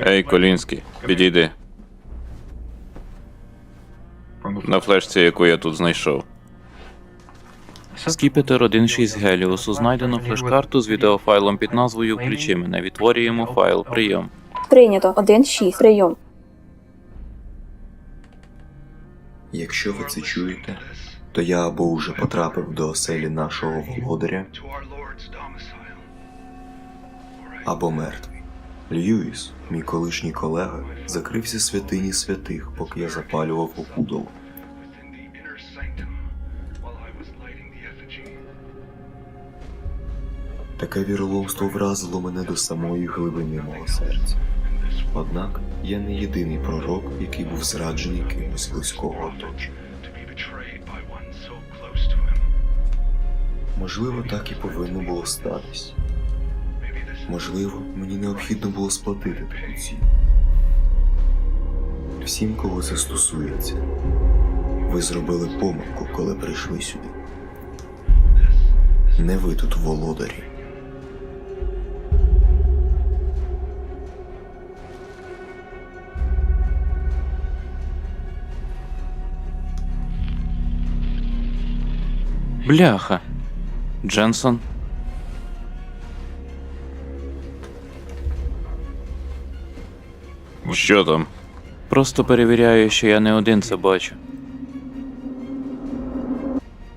Ей, Колінський, підійди. На флешці, яку я тут знайшов. Скіпетр 1.6 Геліусу знайдено флеш-карту з відеофайлом під назвою Включи мене. Відтворюємо файл. Прийом. Прийнято. 1-6. Прийом. Якщо ви це чуєте, то я або уже потрапив до оселі нашого володаря, або мертвий. Льюіс, мій колишній колега, закрився святині святих, поки я запалював опудало. Таке віроломство вразило мене до самої глибини мого серця. Однак я не єдиний пророк, який був зраджений кимось близького оточення. Можливо, так і повинно було статись. Можливо, мені необхідно було сплатити таку ціну. Всім, кого це стосується, ви зробили помилку, коли прийшли сюди. Не ви тут володарі. Бляха. Дженсон. Що там? Просто перевіряю, що я не один це бачу.